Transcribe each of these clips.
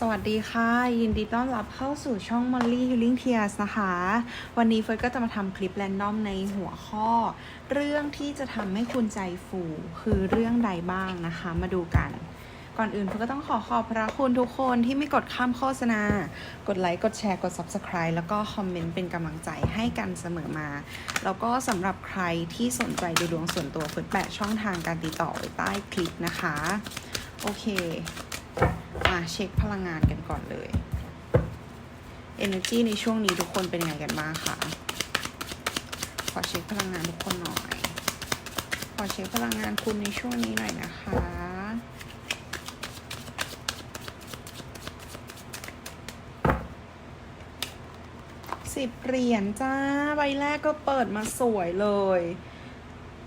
สวัสดีค่ะ ยินดีต้อนรับเข้าสู่ช่อง Molly Healing Tears นะคะ วันนี้เฟิร์สก็จะมาทำคลิปแรนดอมในหัวข้อ เรื่องที่จะทำให้คุณใจฟูคือเรื่องใดบ้างนะคะ มาดูกัน ก่อนอื่นเฟิร์สก็ต้องขอขอบพระคุณทุกคนที่ไม่กดข้ามโฆษณา กดไลค์ กดแชร์ กด Subscribe แล้วก็คอมเมนต์เป็นกำลังใจให้กันเสมอมา แล้วก็สำหรับใครที่สนใจดูดวงส่วนตัวเฟิร์สแปะช่องทางการติดต่อไว้ใต้คลิปนะคะ โอเค มาเช็คพลังงานกันก่อนเลย Energy ในช่วงนี้ทุกคนเป็นยังไงกันบ้างคะขอเช็คพลังงานทุกคนหน่อย ขอเช็คพลังงานคุณในช่วงนี้หน่อยนะคะสิบเหรียญจ้า ใบแรกก็เปิดมาสวยเลย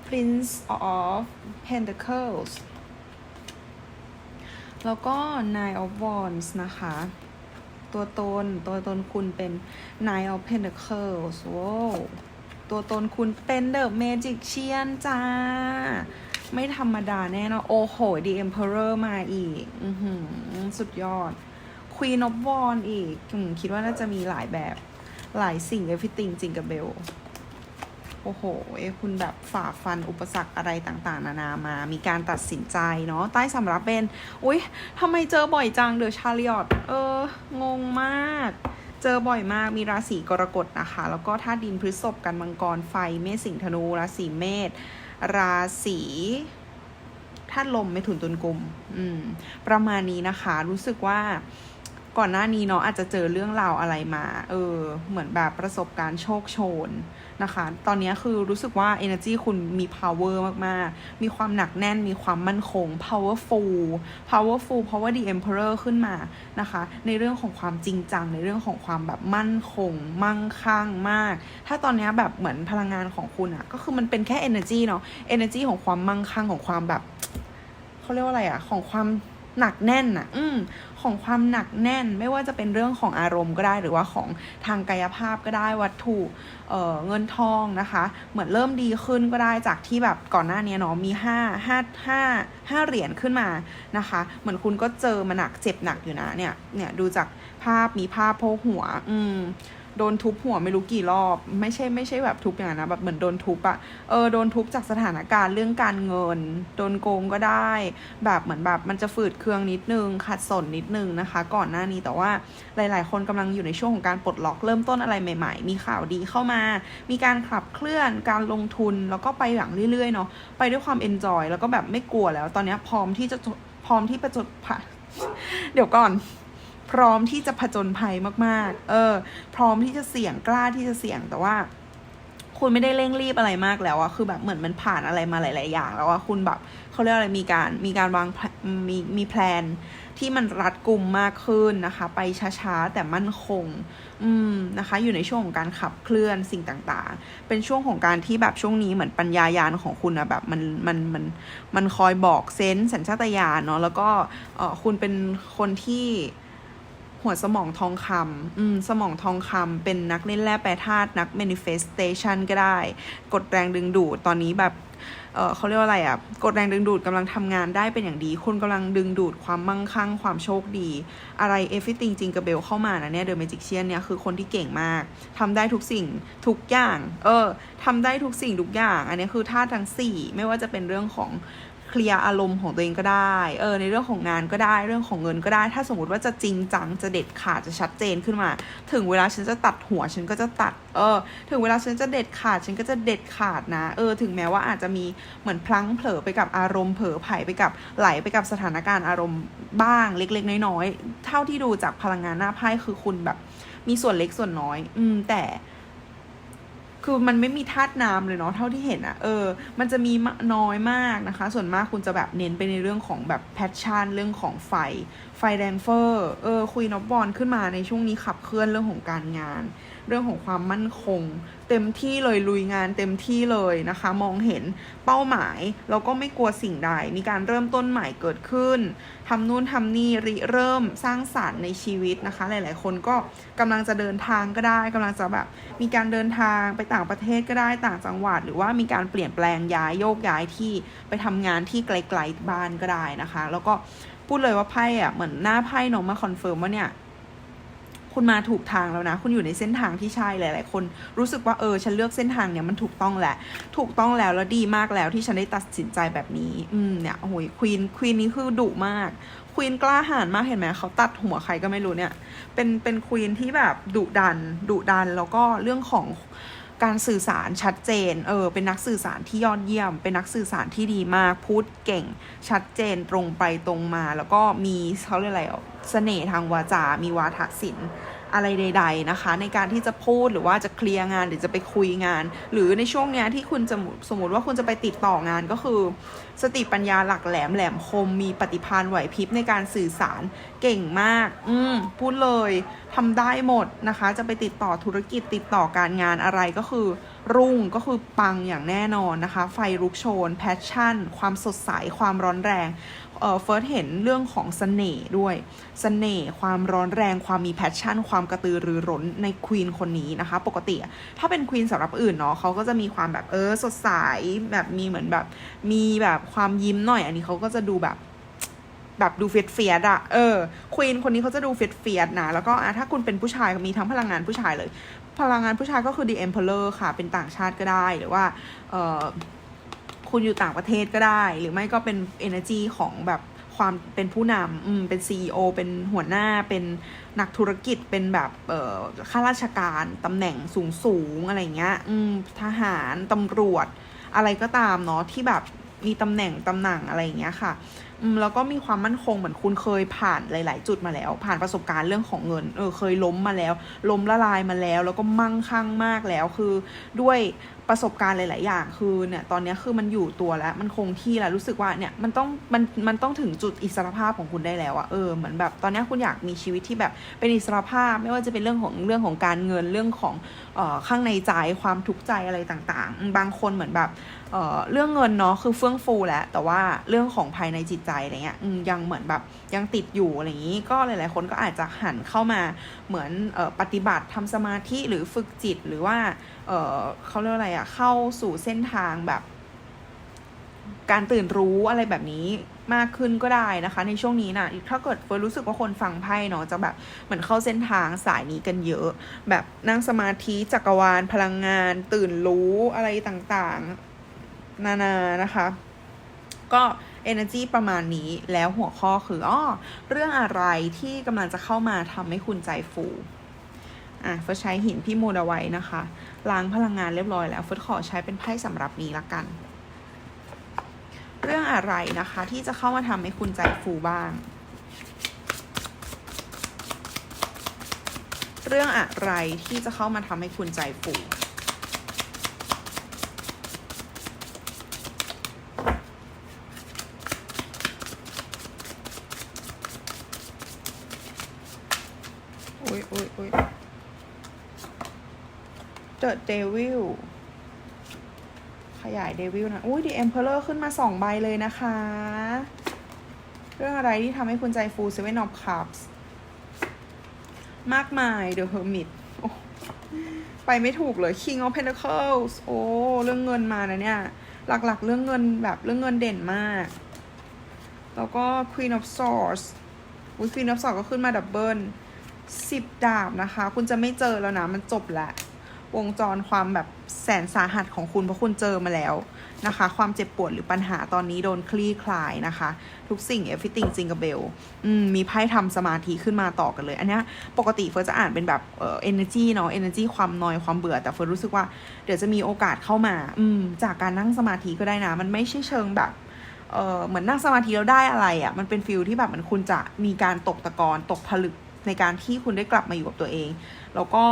Prince of Pentacles แล้วก็ Nine of Wands นะคะ ตัวตน ตัวตนคุณเป็น Nine of Pentacles ว้าวตัวตนคุณเป็น The Magician จ้า ไม่ธรรมดาแน่นอน โอ้โห The Emperor มาอีก อือหือ สุดยอด Queen of Wands อีกอืมคิดว่าน่าจะมีหลายแบบ หลายสิ่ง everything จริงกับเบล โอ้โหเอ้คุณแบบฝ่าฟันอุปสรรคอะไรต่างๆ นานามา มีการตัดสินใจเนาะ ใต้สำรับเป็น อุ๊ยทำไมเจอบ่อยจังเดอะชาริออตเออ งงมาก เจอบ่อยมาก มีราศีกรกฎนะคะ แล้วก็ธาตุดินพฤษภกันมังกรไฟ เมษสิงธนู ราศีเมษ ราศีธาตุลมเมถุนตุลกุมอืม ประมาณนี้นะคะ รู้สึกว่าก่อนหน้านี้เนาะอาจจะเจอเรื่องราวอะไรมา เออ เหมือนแบบประสบการณ์โชคโชน นะคะ ตอนนี้คือรู้สึกว่า energy คุณมี power มาก ๆ มีความหนักแน่น มีความมั่นคง powerful powerful เพราะว่า the emperor ขึ้นมานะคะ ในเรื่องของความจริงจัง ในเรื่องของความแบบมั่นคง มั่งคั่งมาก ถ้าตอนนี้แบบเหมือนพลังงานของคุณอะก็คือมันเป็นแค่ energy เนาะ energy ของความมั่งคั่งของความแบบเขาเรียกว่าอะไรอะของความ หนักแน่นอะอืมของความหนักแน่นไม่ว่าจะเป็นเรื่องของอารมณ์ก็ได้ หรือว่าของทางกายภาพก็ได้วัตถุเอ่อเงินทองนะคะ เหมือนเริ่มดีขึ้นก็ได้จากที่แบบก่อนหน้านี้เนาะมีห้าห้าห้าห้าเหรียญขึ้นมานะคะ เหมือนคุณก็เจอมาหนักเจ็บหนักอยู่นะเนี่ยเนี่ยดูจากภาพมีภาพโพกหัว อืม โดนทุบหัวไม่รู้กี่รอบ ไม่ใช่ไม่ใช่แบบทุบอย่างนั้นนะแบบเหมือนโดนทุบอะเออโดนทุบจากสถานการณ์เรื่องการเงิน โดนโกงก็ได้ แบบเหมือนแบบมันจะฝืดเครื่องนิดนึงขัดสนนิดนึงนะคะ ก่อนหน้านี้แต่ว่าหลาย ๆ คนกำลังอยู่ในช่วงของการปลดล็อกเริ่มต้นอะไรใหม่ ๆ มีข่าวดีเข้ามา มีการขับเคลื่อนการลงทุนแล้วก็ไปอย่างเรื่อย ๆ เนาะไปด้วยความเอนจอยแล้วก็แบบไม่กลัวแล้ว ตอนนี้พร้อมที่จะพร้อมที่ประจดผ่าเดี๋ยวก่อน พร้อมที่จะผจญภัยมาก ๆ เออ พร้อมที่จะเสี่ยงกล้าที่จะเสี่ยงแต่ว่า คุณไม่ได้เร่งรีบอะไรมากแล้วอะคือแบบเหมือนมันผ่านอะไรมาหลาย ๆ อย่าง แล้วอะคุณแบบเขาเรียกอะไรมีการมีการวางมีมีแพลนที่มันรัดกลุ่มมากขึ้นนะคะ ไปช้าๆ แต่มั่นคง อืมนะคะ อยู่ในช่วงของการขับเคลื่อนสิ่งต่างๆ เป็นช่วงของการที่แบบช่วงนี้เหมือนปัญญายาณของคุณอะแบบมันมันมันมันคอยบอกเซนส์สัญชาตญาณเนาะแล้วก็เออคุณเป็นคนที่ หัวสมองทองคำอืมสมองทองคำเป็นนักเล่นแร่แปรธาตุนัก manifestation ก็ได้ กดแรงดึงดูดตอนนี้แบบเออเขาเรียกว่าอะไรอะ่ะ กดแรงดึงดูดกำลังทำงานได้เป็นอย่างดี คุณกำลังดึงดูดความมั่งคั่ง ความโชคดี อะไร everything จริงกับเบลเข้ามานะเนี่ย The Magician เนี่ยคือคนที่เก่งมากทำได้ทุกสิ่งทุกอย่าง เออทำได้ทุกสิ่งทุกอย่าง อันนี้คือธาตุทั้งสี่ไม่ว่าจะเป็นเรื่องของ เคลียร์อารมณ์ของตัวเองก็ได้ เออ ในเรื่องของงานก็ได้ เรื่องของเงินก็ได้ ถ้าสมมติว่าจะจริงจัง จะเด็ดขาด จะชัดเจนขึ้นมา ถึงเวลาฉันจะตัดหัวฉันก็จะตัด เออ ถึงเวลาฉันจะเด็ดขาด ฉันก็จะเด็ดขาดนะ เออ ถึงแม้ว่าอาจจะมีเหมือนพลั้งเผลอไปกับอารมณ์ เผลอไผ่ไปกับไหลไปกับสถานการณ์อารมณ์บ้างเล็ก ๆ น้อยๆ เท่าที่ดูจากพลังงานหน้าไพ่คือคุณแบบ มีส่วนเล็กส่วนน้อย อืม แต่ คือมันไม่มีธาตุน้ำเลยเนาะเท่าที่เห็นอะเออ มันจะมีน้อยมากนะคะ ส่วนมากคุณจะแบบเน้นไปในเรื่องของแบบแพชชั่นเรื่องของไฟ ไฟแดงเฟอร์ เออคุยนอบบอลขึ้นมาในช่วงนี้ขับเคลื่อนเรื่องของการงาน เรื่องของความมั่นคง เต็มที่เลยลุยงานเต็มที่เลยนะคะ มองเห็นเป้าหมายแล้วก็ไม่กลัวสิ่งใด มีการเริ่มต้นใหม่เกิดขึ้นทำนู่นทำนี่ริเริ่มสร้างสารรค์ในชีวิตนะคะ หลาย ๆ คนก็กำลังจะเดินทางก็ได้กำลังจะแบบ มีการเดินทางไปต่างประเทศก็ได้ต่างจังหวัด หรือว่ามีการเปลี่ยนแปลงย้ายโยกย้ายที่ไปทำงานที่ไกล ๆ บ้านก็ได้นะคะ แล้วก็พูดเลยว่าไพ่อะเหมือนหน้าไพ่น้องมาคอนเฟิร์มว่าเนี่ย คุณมาถูกทางแล้วนะ คุณอยู่ในเส้นทางที่ใช่หลาย ๆ คนรู้สึกว่าเออฉันเลือกเส้นทางเนี่ยมันถูกต้องแหละ ถูกต้องแล้วแล้วดีมากแล้วที่ฉันได้ตัดสินใจแบบนี้ อืมเนี่ยโอ้โหควีนควีนนี้คือดุมากควีนกล้าหาญมากเห็นไหมเขาตัดหัวใครก็ไม่รู้เนี่ย เป็นเป็นควีนที่แบบดุดันดุดันแล้วก็เรื่องของ การสื่อสารชัดเจน เออ เป็นนักสื่อสารที่ยอดเยี่ยม เป็นนักสื่อสารที่ดีมาก พูดเก่ง ชัดเจน ตรงไปตรงมา แล้วก็มีเขาเรียกอะไรอะเสน่ห์ทางวาจา มีวาทศิลป์ อะไรใด ๆนะคะ ในการที่จะพูดหรือว่าจะเคลียร์งานหรือจะไปคุยงาน หรือในช่วงเนี้ยที่คุณจะสมมติว่าคุณจะไปติดต่องานก็คือ สติปัญญาหลักแหลมแหลมคม มีปฏิภาณไหวพริบในการสื่อสารเก่งมาก อืมพูดเลยทำได้หมดนะคะ จะไปติดต่อธุรกิจติดต่อการงานอะไรก็คือ รุ่งก็คือปังอย่างแน่นอนนะคะ ไฟลุกโชนแพชชั่น ความสดใสความร้อนแรง เอ่อเฟิร์สเห็นเรื่องของเสน่ห์ด้วยเสน่ห์ความร้อนแรงความมีแพชชั่น ความกระตือรือร้นในควีนคนนี้นะคะ ปกติถ้าเป็นควีนสำหรับอื่นเนาะเขาก็จะมีความแบบเออสดใสแบบมีเหมือนแบบ มีแบบความยิ้มหน่อย อันนี้เขาก็จะดูแบบแบบดูเฟียดเฟียดอะเออควีนคนนี้เขาจะดูเฟียดเฟียดนะแล้วก็อะถ้าคุณเป็นผู้ชายมีทั้งพลังงานผู้ชายเลย พลังงานผู้ชายก็คือ The Emperor ค่ะ เป็นต่างชาติก็ได้หรือว่าเออ คุณอยู่ต่างประเทศก็ได้ หรือไม่ก็เป็น energy ของแบบความเป็นผู้นำอืมเป็น CEO เป็นหัวหน้าเป็นนักธุรกิจเป็นแบบเอ่อข้าราชการตำแหน่งสูงสูงอะไรเงี้ยอืมทหารตำรวจอะไรก็ตามเนาะที่แบบมีตำแหน่งตำแหน่งอะไรเงี้ยค่ะ แล้วก็มีความมั่นคงเหมือนคุณเคยผ่านหลาย ๆ จุดมาแล้ว ผ่านประสบการณ์เรื่องของเงิน เออเคยล้มมาแล้ว ล้มละลายมาแล้ว แล้วก็มั่งคั่งมากแล้ว คือด้วยประสบการณ์หลาย ๆ อย่าง คือเนี่ยตอนนี้คือมันอยู่ตัวแล้ว มันคงที่แล้วรู้สึกว่าเนี่ยมันต้องมันมันต้องถึงจุดอิสรภาพของคุณได้แล้วอะเออเหมือนแบบตอนนี้คุณอยากมีชีวิตที่แบบเป็นอิสรภาพ ไม่ว่าจะเป็นเรื่องของเรื่องของการเงินเรื่องของเอ่อข้างในใจความทุกข์ใจอะไรต่าง ๆ บางคนเหมือนแบบ เออเรื่องเงินเนาะคือเฟื่องฟูแล้วแต่ว่าเรื่องของภายในจิตใจอะไรเงี้ยยังเหมือนแบบยังติดอยู่อะไรอย่างนี้ก็หลาย ๆ คนก็อาจจะหันเข้ามาเหมือนออปฏิบัติทำสมาธิหรือฝึกจิตหรือว่าเออเขาเรียกอะไรอะเข้าสู่เส้นทางแบบ การตื่นรู้อะไรแบบนี้มากขึ้นก็ได้นะคะ ในช่วงนี้นะถ้าเกิดเฟิร์นรู้สึกว่าคนฟังไพ่เนาะจะแบบเหมือนเข้าเส้นทางสายนี้กันเยอะ แบบนั่งสมาธิจักรวาลพลังงาน ตื่นรู้อะไรต่างๆ นานานะคะ ก็ energy ประมาณนี้แล้วหัวข้อคืออ้อเรื่องอะไรที่กำลังจะเข้ามาทำให้คุณใจฟูอะเฟิร์สใช้หินพี่มูดเอาไว้นะคะ ล้างพลังงานเรียบร้อยแล้วเฟิร์สขอใช้เป็นไพ่สำหรับนี้ละกัน เรื่องอะไรนะคะที่จะเข้ามาทำให้คุณใจฟูบ้าง เรื่องอะไรที่จะเข้ามาทำให้คุณใจฟู อุ้ยอุ้ยอุ้ย The Devil ขยาย Devil นะ อุ้ย The Emperor ขึ้นมาสองใบเลยนะคะ เรื่องอะไรที่ทำให้คุณใจฟู Seven of Cups มากมาย The Hermit โอ้ไปไม่ถูกเลย King of Pentacles โอ้ เรื่องเงินมานะเนี่ย หลักๆ เรื่องเงินแบบเรื่องเงินเด่นมาก แล้วก็ Queen of Swords อุ้ย Queen of Swords ก็ขึ้นมาดับเบิลสิบดาบนะคะ คุณจะไม่เจอแล้วนะ มันจบและ วงจรความแบบแสนสาหัสของคุณเพราะคุณเจอมาแล้วนะคะ ความเจ็บปวดหรือปัญหาตอนนี้โดนคลี่คลายนะคะ ทุกสิ่ง everything จิงกับเบลมีไพ่ทำสมาธิขึ้นมาต่อกันเลย อันนี้ปกติเฟิร์สจะอ่านเป็นแบบเอ่อ energy เนาะ energy ความนอยความเบื่อ แต่เฟิร์สรู้สึกว่าเดี๋ยวจะมีโอกาสเข้ามา อืม จากการนั่งสมาธิก็ได้นะ มันไม่ใช่เชิงแบบเออเหมือนนั่งสมาธิแล้วได้อะไรอะ่ะ มันเป็นฟิลที่แบบมันคุณจะมีการตกตะกอนตกผลึกในการที่คุณได้กลับมาอยู่กับตัวเอง แล้วก็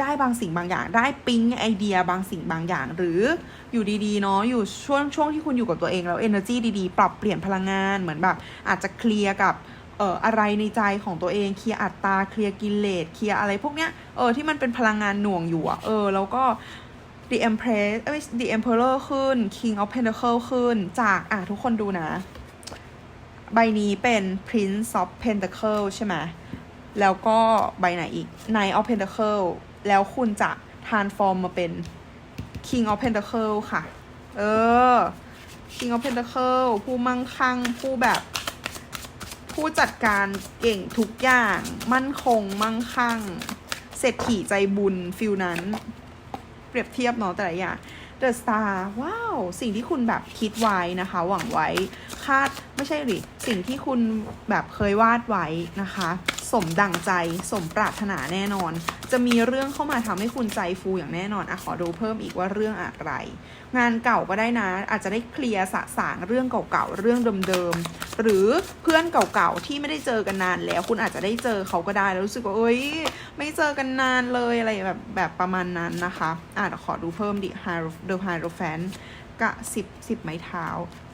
ได้บางสิ่งบางอย่าง ได้ปิ๊งไอเดียบางสิ่งบางอย่าง หรืออยู่ดีๆเนาะอยู่ช่วงช่วงที่คุณอยู่กับตัวเองแล้ว energy ดีๆ ปรับเปลี่ยนพลังงานเหมือนแบบอาจจะเคลียร์กับเอ่ออะไรในใจของตัวเองเคลียร์อัตตาเคลียร์กิเลสเคลียร์อะไรพวกเนี้ยเออที่มันเป็นพลังงานหน่วงอยู่อะเออแล้วก็ The Empress เอ้ย The Emperor ขึ้น King of Pentacle ขึ้นจากอะทุกคนดูนะ ใบนี้เป็น Prince of Pentacle ใช่ไหม แล้วก็ใบไหนอีก Knight of Pentacle แล้วคุณจะ transform มาเป็น King of Pentacle ค่ะ เออ King of Pentacle ผู้มั่งคั่ง ผู้แบบ ผู้จัดการเก่งทุกอย่าง มั่นคง มั่งคั่ง เศรษฐีใจบุญฟิลนั้น เปรียบเทียบเนาะแต่ละอย่าง The Star ว้าว สิ่งที่คุณแบบคิดไว้นะคะ หวังไว้ คาดไม่ใช่หรือสิ่งที่คุณแบบเคยวาดไว้นะคะ สมดังใจสมปรารถนาแน่นอน จะมีเรื่องเข้ามาทำให้คุณใจฟูอย่างแน่นอนอะขอดูเพิ่มอีกว่าเรื่องอะไร งานเก่าก็ได้นะ อาจจะได้เคลียร์สะสางเรื่องเก่าๆเรื่องเดิมๆหรือเพื่อนเก่าๆที่ไม่ได้เจอกันนานแล้ว คุณอาจจะได้เจอเขาก็ได้แล้วรู้สึกว่าเอ้ยไม่เจอกันนานเลยอะไรแบบแบบประมาณนั้นนะคะอะเดี๋ยวขอดูเพิ่มดิ Hero The Hero Fan กะสิบสิบไม้เท้า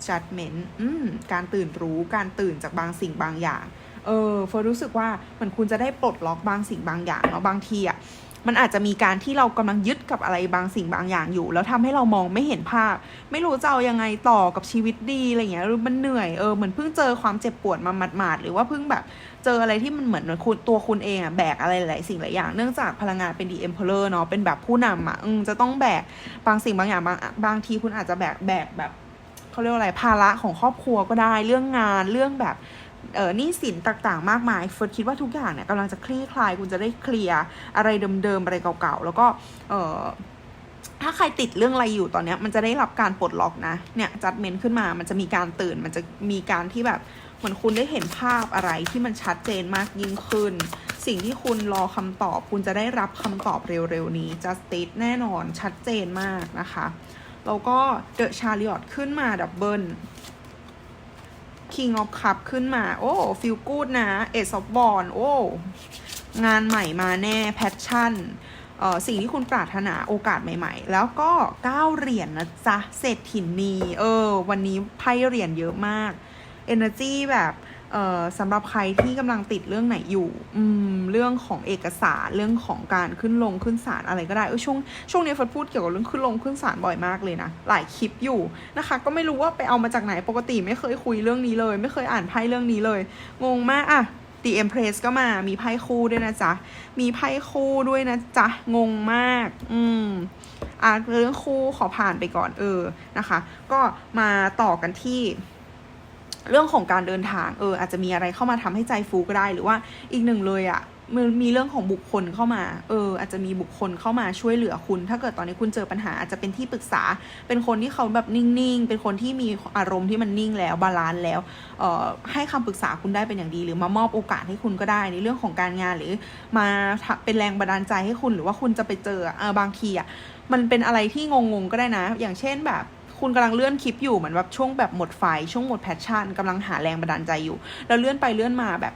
judgment อืมการตื่นรู้การตื่นจากบางสิ่งบางอย่าง เออเฟิร์รู้สึกว่าเหมือนคุณจะได้ปลดล็อกบางสิ่งบางอย่างเนาะบางทีอะมันอาจจะมีการที่เรากำลังยึดกับอะไรบางสิ่งบางอย่างอยู่ แล้วทำให้เรามองไม่เห็นภาพ ไม่รู้จะเอายังไงต่อกับชีวิตดีอะไรเงี้ยหรือมันเหนื่อยเออเหมือนเพิ่งเจอความเจ็บปวดมาหมาดๆหรือว่าเพิ่งแบบเจออะไรที่มันเหมือนคุณตัวคุณเองอะแบกอะไรหลายสิ่งหลายอย่างเนื่องจากพลังงานเป็นดีเอ็มเพลอร์เนาะเป็นแบบผู้นำอะอืจะต้องแบกบางสิ่งบางอย่างบางบางทีคุณอาจจะแบกแบกแบบเขาเรียกว่าอะไรภาระของครอบครัวก็ได้เรื่องงานเรื่องแบบ เออหนี้สินต่างๆ มากมายเฟิร์สคิดว่าทุกอย่างเนี่ยกำลังจะคลี่คลายคุณจะได้เคลียร์อะไรเดิมๆอะไรเก่าๆ แล้วก็เออถ้าใครติดเรื่องอะไรอยู่ตอนเนี้ยมันจะได้รับการปลดล็อกนะ เนี่ยจัดเมนขึ้นมา มันจะมีการตื่น มันจะมีการที่แบบเหมือนคุณได้เห็นภาพอะไรที่มันชัดเจนมากยิ่งขึ้น สิ่งที่คุณรอคำตอบ คุณจะได้รับคำตอบเร็วๆนี้ justice แน่นอนชัดเจนมากนะคะ แล้วก็ The Chariot ขึ้นมาดับเบิล King of Cup ขึ้นมา โอ้ฟิลกูดนะ Ace of b o n โอ้ งานใหม่มาแน่แพชชั่นเอ่อสิ่งที่คุณปรารถนาโอกาสใหม่ ๆ แล้วก็9เหรียญนนะจ๊ะเศรษฐินี เออ วันนี้ไพ่เหรียญเยอะมาก Energy แบบ สำหรับใครที่กำลังติดเรื่องไหนอยู่เรื่องของเอกสารเรื่องของการขึ้นลงขึ้นศาลอะไรก็ได้เออช่วงช่วงนี้ฟดพูดเกี่ยวกับเรื่องขึ้นลงขึ้นศาลบ่อยมากเลยนะหลายคลิปอยู่นะคะ ก็ไม่รู้ว่าไปเอามาจากไหนปกติไม่เคยคุยเรื่องนี้เลย ไม่เคยอ่านไพ่เรื่องนี้เลย งงมากอะ The Empress ก็มามีไพ่คู่ด้วยนะจ๊ะ มีไพ่คู่ด้วยนะจ๊ะ งงมาก อืมอะเรื่องคู่ขอผ่านไปก่อนเออนะคะ ก็มาต่อกันที่ เรื่องของการเดินทางเอออาจจะมีอะไรเข้ามาทำให้ใจฟูก็ได้ หรือว่าอีกหนึ่งเลยอะ่ะมันมีเรื่องของบุคคลเข้ามา เออ อาจจะมีบุคคลเข้ามาช่วยเหลือคุณ ถ้าเกิดตอนนี้คุณเจอปัญหา อาจจะเป็นที่ปรึกษา เป็นคนที่เขาแบบนิ่งๆ เป็นคนที่มีอารมณ์ที่มันนิ่งแล้วบาลานซ์แล้ว เอ่อ ให้คำปรึกษาคุณได้เป็นอย่างดี หรือมามอบโอกาสให้คุณก็ได้ในเรื่องของการงาน หรือมาเป็นแรงบันดาลใจให้คุณ หรือว่าคุณจะไปเจอ เออบางทีอะ มันเป็นอะไรที่งงๆ ก็ได้นะ อย่างเช่นแบบ คุณกำลังเลื่อนคลิปอยู่เหมือนแบบช่วงแบบหมดไฟ ช่วงหมดแพชชั่นกำลังหาแรงบันดาลใจอยู่ แล้วเลื่อนไปเลื่อนมาแบบ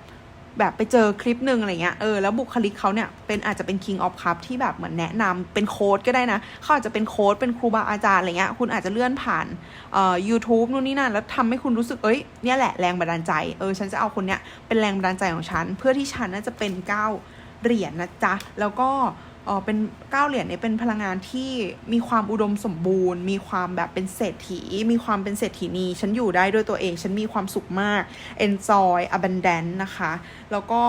แบบไปเจอคลิปหนึ่งอะไรเงี้ย เออ แล้วบุคลิกเขาเนี่ย เป็นอาจจะเป็น King of Cup ที่แบบเหมือนแนะนำเป็นโค้ดก็ได้นะ เขาอาจจะเป็นโค้ดเป็นครูบาอาจารย์อะไรเงี้ย คุณอาจจะเลื่อนผ่านเอ่อ YouTube นู่นนี่นั่น แล้วทำให้คุณรู้สึก เอ้ย เนี่ยแหละแรงบันดาลใจ เออ ฉันจะเอาคนเนี้ยเป็นแรงบันดาลใจของฉัน เพื่อที่ฉันน่าจะเป็นก้าวเหรียญนะจ๊ะ แล้วก็ เออเป็นเก้าเหรียญเนี่ยเป็นพลังงานที่มีความอุดมสมบูรณ์ มีความแบบเป็นเศรษฐี มีความเป็นเศรษฐีนีฉันอยู่ได้ด้วยตัวเอง ฉันมีความสุขมาก enjoy abundant นะคะ แล้วก็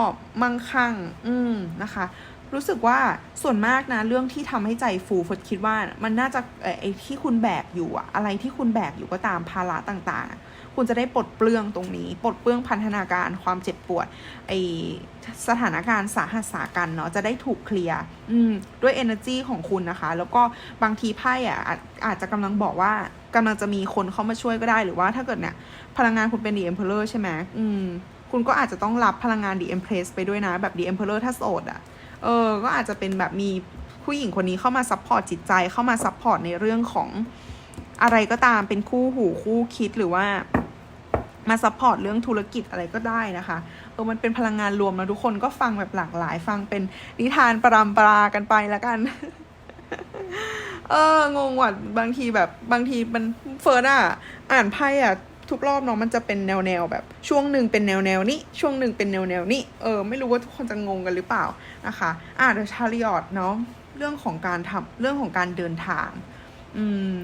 มั่งคั่ง อืมนะคะ รู้สึกว่าส่วนมากนะ เรื่องที่ทำให้ใจฟูฟดคิดว่ามันน่าจะเออไอ้ที่คุณแบกอยู่อะอะไรที่คุณแบกอยู่ก็ตามภาระต่างๆ คุณจะได้ปลดเปลื้องตรงนี้ ปลดเปลื้องพันธนาการความเจ็บปวดไอสถานการณ์สาหัสสากันเนาะจะได้ถูกเคลียร์ด้วย energy ของคุณนะคะ แล้วก็บางทีไพ่อะอาจอาจจะกำลังบอกว่ากำลังจะมีคนเข้ามาช่วยก็ได้หรือว่าถ้าเกิดเนี่ยพลังงานคุณเป็น The Emperor ใช่ไหมอืมคุณก็อาจจะต้องรับพลังงาน The Empress ไปด้วยนะ แบบ The Emperor ถ้าโสดอะเออก็อาจจะเป็นแบบมีผู้หญิงคนนี้เข้ามาซัพพอร์ตจิตใจเข้ามาซัพพอร์ตในเรื่องของอะไรก็ตามเป็นคู่หูคู่คิดหรือว่า มาซัพพอร์ตเรื่องธุรกิจอะไรก็ได้นะคะเออมันเป็นพลังงานรวมนะทุกคนก็ฟังแบบหลากหลาย ฟังเป็นนิทานปรำปรากันไปแล้วกัน เอองงว่ะบางทีแบบบางทีมันเฟิร์สอะอ่านไพ่อะทุกรอบเนาะมันจะเป็นแนวแนวแบบ ช่วงหนึ่งเป็นแนวแนวนี้ช่วงหนึ่งเป็นแนวแนวนี้เออไม่รู้ว่าทุกคนจะงงกันหรือเปล่านะคะอ่าเดอะชาริออตเนาะเรื่องของการทำเรื่องของการเดินทาง อืม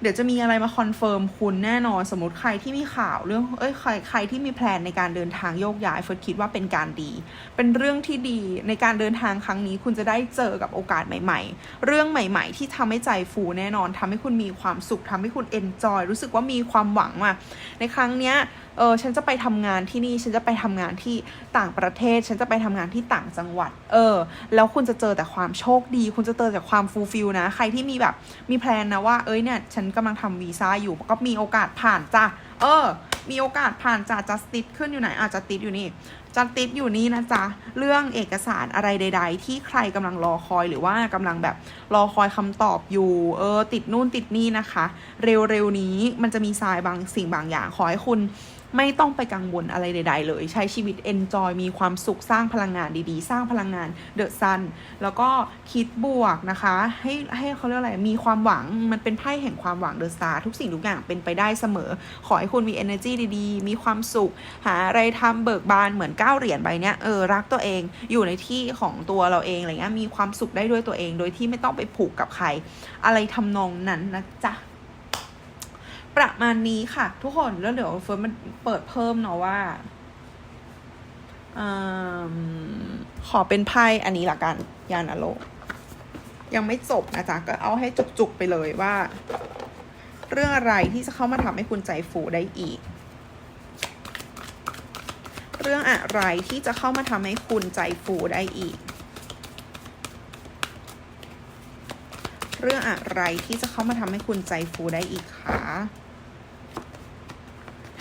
เดี๋ยวจะมีอะไรมาคอนเฟิร์มคุณแน่นอน สมมติใครที่มีข่าวเรื่อง เอ้ย ใคร ใครที่มีแพลนในการเดินทางโยกย้าย เฟิร์สคิดว่าเป็นการดี เป็นเรื่องที่ดีในการเดินทางครั้งนี้ คุณจะได้เจอกับโอกาสใหม่ ๆ เรื่องใหม่ ๆ ที่ทำให้ใจฟูแน่นอนทำให้คุณมีความสุขทำให้คุณเอนจอย รู้สึกว่ามีความหวังว่ะในครั้งเนี้ย เออฉันจะไปทำงานที่นี่ฉันจะไปทำงานที่ต่างประเทศ ฉันจะไปทำงานที่ต่างจังหวัด เออ แล้วคุณจะเจอแต่ความโชคดี คุณจะเจอแต่ความฟูลฟิลนะ ใครที่มีแบบมีแพลนนะว่าเอ้ยเนี่ย ฉันกำลังทำวีซ่าอยู่ก็มีโอกาสผ่านจ้ะเออ มีโอกาสผ่านจ้ะจัสติดขึ้นอยู่ไหนอาจจะติดอยู่นี่จัสติดอยู่นี่นะจ๊ะ เรื่องเอกสารอะไรใด ๆ ที่ใครกำลังรอคอยหรือว่ากำลังแบบรอคอยคำตอบอยู่ เออ ติดนู่นติดนี่นะคะ เร็วๆนี้มันจะมีทรายบางสิ่งบางอย่างขอให้คุณ ไม่ต้องไปกังวลอะไรใด ๆ เลย ใช้ชีวิต enjoy มีความสุขสร้างพลังงานดีๆ สร้างพลังงานเดอะซันแล้วก็คิดบวกนะคะ ให้ให้เขาเรียกอะไรมีความหวังมันเป็นไพ่แห่งความหวังเดอะสตาทุกสิ่งทุกอย่างเป็นไปได้เสมอ ขอให้คุณมี energy ดีๆ มีความสุข หาอะไรทำเบิกบานเหมือนก้าวเหรียญใบเนี้ยเออรักตัวเองอยู่ในที่ของตัวเราเองอะไรเงี้ยมีความสุขได้ด้วยตัวเอง โดยที่ไม่ต้องไปผูกกับใคร อะไรทำนองนั้นนะจ๊ะ ประมาณนี้ค่ะ ทุกคนแล้วเดี๋ยวเฟิร์นมันเปิดเพิ่มเนาะว่าอขอเป็นไพ่อันนี้ละกัน ยานาโล ยังไม่จบนะจ๊ะ ก็เอาให้จุกๆไปเลยว่า เรื่องอะไรที่จะเข้ามาทำให้คุณใจฟูได้อีก เรื่องอะไรที่จะเข้ามาทำให้คุณใจฟูได้อีก เรื่องอะไรที่จะเข้ามาทำให้คุณใจฟูได้อีกคะ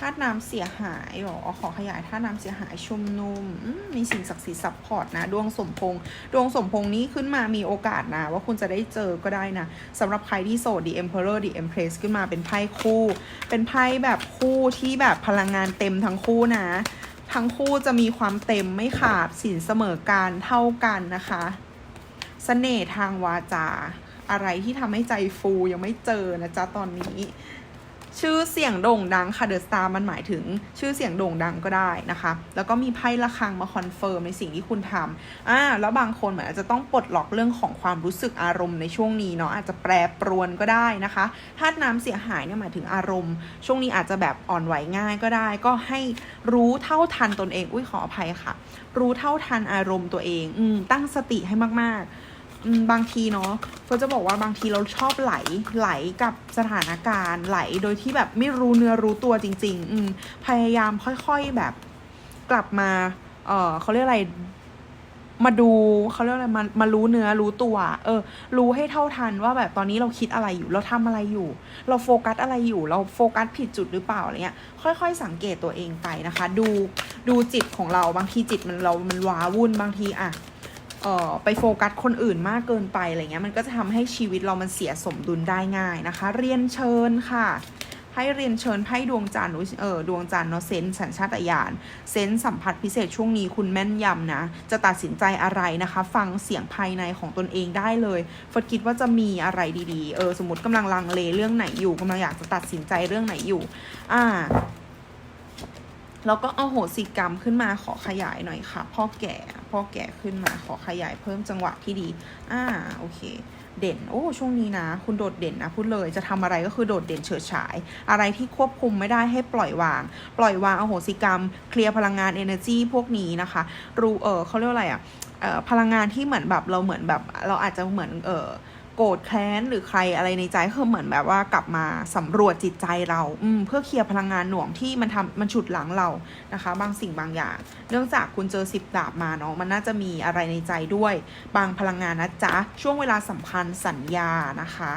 าตุน้ำเสียหายหรอขอขยายธาตุน้ำเสียหายชุมนุมมมีสิ่งศักดิ์สิทธิ์ซัพพอร์ตนะ ดวงสมพงษ์ดวงสมพงษ์นี้ขึ้นมามีโอกาสนะ ว่าคุณจะได้เจอก็ได้นะสำหรับใครที่โสด The Emperor The Empress ขึ้นมาเป็นไพ่คู่ เป็นไพ่แบบคู่ที่แบบพลังงานเต็มทั้งคู่นะ ทั้งคู่จะมีความเต็มไม่ขาดสินเสมอการเท่ากันนะคะเสน่ห์ทางวาจา อะไรที่ทำให้ใจฟูยังไม่เจอนะจ๊ะตอนนี้ ชื่อเสียงโด่งดังค่ะเดอะสตาร์มันหมายถึงชื่อเสียงโด่งดังก็ได้นะคะ แล้วก็มีไพ่ระฆังมาคอนเฟิร์มในสิ่งที่คุณทำอ่าแล้วบางคนเหมือนอาจจะต้องปลดล็อกเรื่องของความรู้สึกอารมณ์ในช่วงนี้เนาะอาจจะแปรปรวนก็ได้นะคะธาตุน้ำเสียหายเนี่ยหมายถึงอารมณ์ ช่วงนี้อาจจะแบบอ่อนไหวง่ายก็ได้ ก็ให้รู้เท่าทันตนเองอุ้ยขออภัยค่ะ รู้เท่าทันอารมณ์ตัวเองอืมตั้งสติให้มากๆ บางทีเนาะเฟิร์นจะบอกว่าบางทีเราชอบไหลไหลกับสถานการณ์ไหลโดยที่แบบไม่รู้เนื้อรู้ตัวจริง ๆ อืมพยายามค่อยๆแบบกลับมา เออเขาเรียกอะไรมาดูเขาเรียกอะไรมามารู้เนื้อรู้ตัว เออ รู้ให้เท่าทันว่าแบบตอนนี้เราคิดอะไรอยู่ เราทำอะไรอยู่ เราโฟกัสอะไรอยู่ เราโฟกัสผิดจุดหรือเปล่าอะไรเงี้ย ค่อย ๆ สังเกตตัวเองไปนะคะ ดูดูจิตของเราบางทีจิตมันเรามันว้าวุ่นบางทีอะ เอ่อไปโฟกัสคนอื่นมากเกินไปอะไรเงี้ยมันก็จะทำให้ชีวิตเรามันเสียสมดุลได้ง่ายนะคะ เรียนเชิญค่ะให้เรียนเชิญไพ่ดวงจันทร์เออดวงจันทร์เนาะเซนสัญชาตญาณเซนสัมผัสพิเศษช่วงนี้คุณแม่นยำนะ จะตัดสินใจอะไรนะคะ ฟังเสียงภายในของตนเองได้เลยฟดคิดว่าจะมีอะไรดีๆ เออ สมมติกำลังลังเลเรื่องไหนอยู่กำลังอยากจะตัดสินใจเรื่องไหนอยู่ อ่า แล้วก็เอาโหสิกรรมขึ้นมาขอขยายหน่อยค่ะ พ่อแก่พ่อแก่ขึ้นมาขอขยายเพิ่มจังหวะที่ดี อ่าโอเค เด่น โอ้ช่วงนี้นะ คุณโดดเด่นนะพูดเลยจะทำอะไรก็คือโดดเด่นเฉิดฉาย อะไรที่ควบคุมไม่ได้ให้ปล่อยวาง ปล่อยวางอโหสิกรรม เคลียร์พลังงาน energy พวกนี้นะคะ รู้เออเขาเรียกว่าอะไรอะเอ่อพลังงานที่เหมือนแบบเราเหมือนแบบเราอาจจะเหมือนเออ โกรธแค้นหรือใครอะไรในใจคือเหมือนแบบว่ากลับมาสำรวจจิตใจเรา อืม เพื่อเคลียร์พลังงานหน่วงที่มันทำมันฉุดหลังเรานะคะ บางสิ่งบางอย่าง เนื่องจากคุณเจอสิบดาบมาเนาะมันน่าจะมีอะไรในใจด้วย บางพลังงานนะจ๊ะช่วงเวลาสำคัญสัญญานะคะ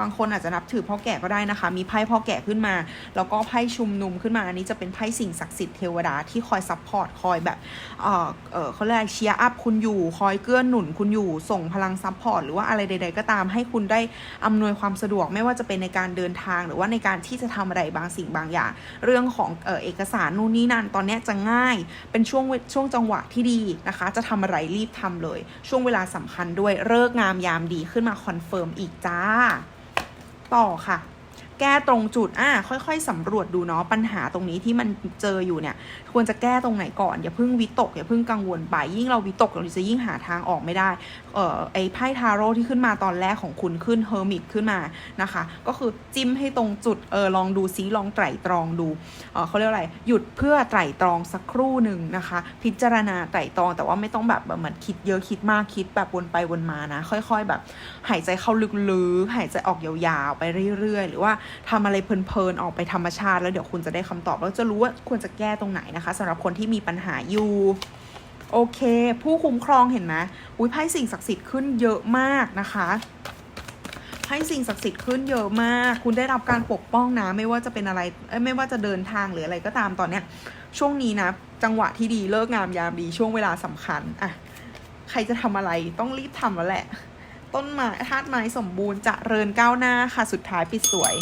บางคนอาจจะนับถือพ่อแก่ก็ได้นะคะ มีไพ่พ่อแก่ขึ้นมา แล้วก็ไพ่ชุมนุมขึ้นมา อันนี้จะเป็นไพ่สิ่งศักดิ์สิทธิ์เทวดาที่คอยซัพพอร์ต คอยแบบ เออเออเขาเรียกเชียร์อัพคุณอยู่ คอยเกื้อหนุนคุณอยู่ ส่งพลังซัพพอร์ต หรือว่าอะไรใด ๆ ก็ตาม ให้คุณได้อำนวยความสะดวก ไม่ว่าจะเป็นในการเดินทาง หรือว่าในการที่จะทำอะไรบางสิ่งบางอย่าง เรื่องของเออเอกสารนู่นนี่นั่น ตอนนี้จะง่าย เป็นช่วงช่วงจังหวะที่ดีนะคะ จะทำอะไรรีบทำเลย ช่วงเวลาสำคัญด้วย เลิกงามยามดีขึ้นมาคอนเฟิร์มอีกจ้า ต่อค่ะ แก้ตรงจุดอะค่อยๆสำรวจดูเนาะปัญหาตรงนี้ที่มันเจออยู่เนี่ย ควรจะแก้ตรงไหนก่อน อย่าเพิ่งวิตก อย่าเพิ่งกังวลไป ยิ่งเราวิตกเราจะยิ่งหาทางออกไม่ได้ อเอ่อไอ้ไพ่ทาโร่ที่ขึ้นมาตอนแรกของคุณขึ้นเฮอร์มิตขึ้นมานะคะ ก็คือจิ้มให้ตรงจุดเออลองดูซิลองไตร่ตรองดูเออเขาเรียกอะไรหยุดเพื่อไตร่ตรองสักครู่หนึ่งนะคะ พิจารณาไตร่ตรองแต่ว่าไม่ต้องแบบเหมือนคิดเยอะคิดมากคิดแบบวนไปวนมานะ ค่อย ๆ แบบ หายใจเข้าลึกๆหายใจออกยาวๆไปเรื่อยๆ หรือว่าทำอะไรเพลินๆออกไปธรรมชาติ แล้วเดี๋ยวคุณจะได้คำตอบแล้วจะรู้ว่าควรจะแก้ตรงไหนนะคะสำหรับคนที่มีปัญหาอยู่ โอเค ผู้คุ้มครองเห็นไหมอุ้ยไพ่สิ่งศักดิ์สิทธิ์ขึ้นเยอะมากนะคะไพ่สิ่งศักดิ์สิทธิ์ขึ้นเยอะมาก คุณได้รับการปกป้องนะ ไม่ว่าจะเป็นอะไรเอ้ไม่ว่าจะเดินทางหรืออะไรก็ตามตอนเนี้ย ช่วงนี้นะ จังหวะที่ดีเลิกงามยามดีช่วงเวลาสำคัญอะใครจะทำอะไรต้องรีบทำแล้วแหละ ต้นไม้ธาตุไม้สมบูรณ์จะเริญก้าวหน้าค่ะสุดท้ายปิดสวย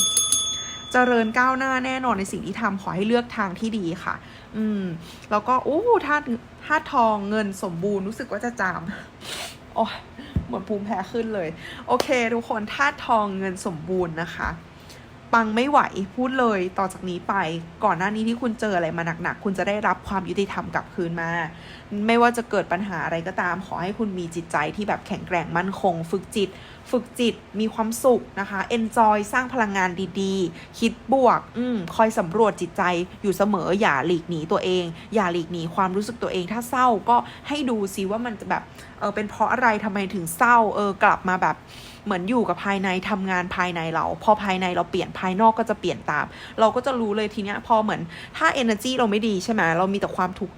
เจริญก้าวหน้าแน่นอนในสิ่งที่ทำขอให้เลือกทางที่ดีค่ะ อืม แล้วก็โอ้ธาตุธาตุทองเงินสมบูรณ์รู้สึกว่าจะจามโอ้เหมือนภูมิแพ้ขึ้นเลย โอเค ทุกคนธาตุทองเงินสมบูรณ์นะคะ ปังไม่ไหวพูดเลยต่อจากนี้ไป ก่อนหน้านี้ที่คุณเจออะไรมาหนักๆ คุณจะได้รับความยุติธรรมกลับคืนมา ไม่ว่าจะเกิดปัญหาอะไรก็ตาม ขอให้คุณมีจิตใจที่แบบแข็งแกร่งมั่นคง ฝึกจิต ฝึกจิตมีความสุขนะคะ enjoy สร้างพลังงานดีๆ คิดบวกอืมคอยสำรวจจิตใจอยู่เสมออย่าหลีกหนีตัวเอง อย่าหลีกหนีความรู้สึกตัวเอง ถ้าเศร้าก็ให้ดูซิว่ามันจะแบบเออเป็นเพราะอะไรทำไมถึงเศร้าเออกลับมาแบบ เหมือนอยู่กับภายในทำงานภายในเรา พอภายในเราเปลี่ยนภายนอกก็จะเปลี่ยนตาม เราก็จะรู้เลยทีเนี้ยพอเหมือนถ้า energy เราไม่ดีใช่ไหมเรามีแต่ความทุกข์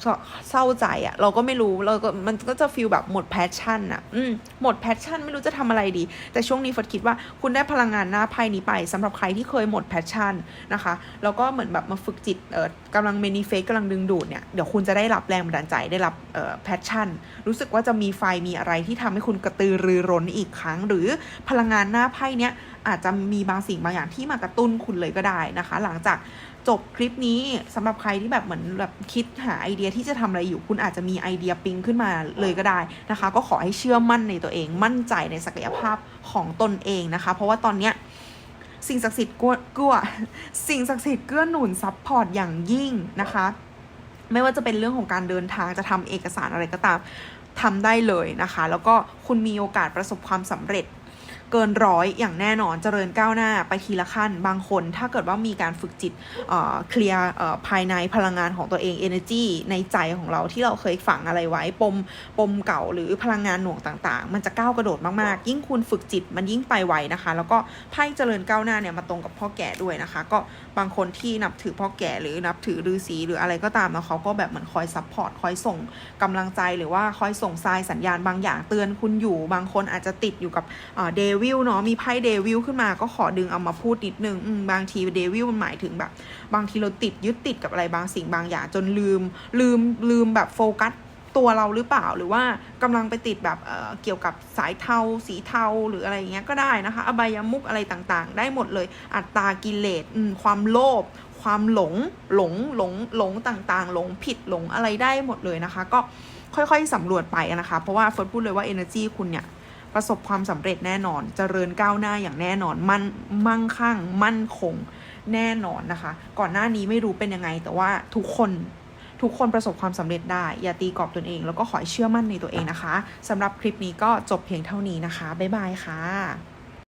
เศร้าใจอะ่ะ เราก็ไม่รู้เราก็มันก็จะฟีลแบบหมด passion อะ่ะอืมหมด passion ไม่รู้จะทำอะไรดี แต่ช่วงนี้ฟดคิดว่าคุณได้พลังงานหน้าไพ่นี้ไปสำหรับใครที่เคยหมด passion นะคะแล้วก็เหมือนแบบมาฝึกจิตเอ่อกำลัง manifest กำลังดึงดูดเนี่ยเดี๋ยวคุณจะได้รับแรงบันดาลใจได้รับเอ่อ passion รู้สึกว่าจะมีไฟมีอะไรที่ทำให้คุณกระตือรือร้นอีกครั้ง หรือพลังงานหน้าไพ่เนี้ยอาจจะมีบางสิ่งบางอย่างที่มากระตุ้นคุณเลยก็ได้นะคะ หลังจากจบคลิปนี้สำหรับใครที่แบบเหมือนแบบคิดหาไอเดียที่จะทำอะไรอยู่ คุณอาจจะมีไอเดียปิ๊งขึ้นมาเลยก็ได้นะคะ ก็ขอให้เชื่อมั่นในตัวเอง มั่นใจในศักยภาพของตนเองนะคะ เพราะว่าตอนเนี้ยสิ่งศักดิ์สิทธิ์กลัวสิ่งศักดิ์สิทธิ์เกื้อหนุนซัพพอร์ตอย่างยิ่งนะคะ ไม่ว่าจะเป็นเรื่องของการเดินทางจะทำเอกสารอะไรก็ตามทำได้เลยนะคะ แล้วก็คุณมีโอกาสประสบความสำเร็จ เกินร้อยอย่างแน่นอนเจริญก้าวหน้าไปทีละขั้น บางคนถ้าเกิดว่ามีการฝึกจิตเคลียร์ภายในพลังงานของตัวเอง energy ในใจของเราที่เราเคยฝังอะไรไว้ปมปมเก่าหรือพลังงานหน่วงต่างๆ มันจะก้าวกระโดดมากๆ ยิ่งคุณฝึกจิตมันยิ่งไปไวนะคะ แล้วก็ไพ่เจริญก้าวหน้าเนี่ยมาตรงกับพ่อแก่ด้วยนะคะ ก็บางคนที่นับถือพ่อแก่หรือนับถือฤาษีหรืออะไรก็ตามแล้วเขาก็แบบเหมือนคอยซัพพอร์ตคอยส่งกำลังใจหรือว่าคอยส่งทรายสัญญาณบางอย่างเตือนคุณอยู่ บางคนอาจจะติดอยู่กับเดวิลเนาะมีไพ่เดวิลขึ้นมาก็ขอดึงเอามาพูดนิดนึงบางทีเดวิลมันหมายถึงแบบ บางทีเราติดยึดติดกับอะไรบางสิ่งบางอย่างจนลืมลืมลืมแบบโฟกัสตัวเราหรือเปล่าหรือว่ากำลังไปติดแบบเเกี่ยวกับสายเทาสีเทาหรืออะไรเงี้ยก็ได้นะคะ อบายามุกอะไรต่างๆ ได้หมดเลยอัตตากิเลสความโลภความหลงหลงหลงหลงต่างๆ หลงผิดหลงอะไรได้หมดเลยนะคะ ก็ค่อยๆสำรวจไปนะคะ เพราะว่าเฟิร์สพูดเลยว่า energy คุณเนี่ย ประสบความสำเร็จแน่นอนเจริญก้าวหน้าอย่างแน่นอน มั่นมั่งคั่ง มั่นคงแน่นอนนะคะ ก่อนหน้านี้ไม่รู้เป็นยังไง แต่ว่าทุกคนทุกคนประสบความสำเร็จได้ อย่าตีกรอบตนเอง แล้วก็ขอเชื่อมั่นในตัวเองนะคะสำหรับคลิปนี้ก็จบเพียงเท่านี้นะคะ บ๊ายบายค่ะ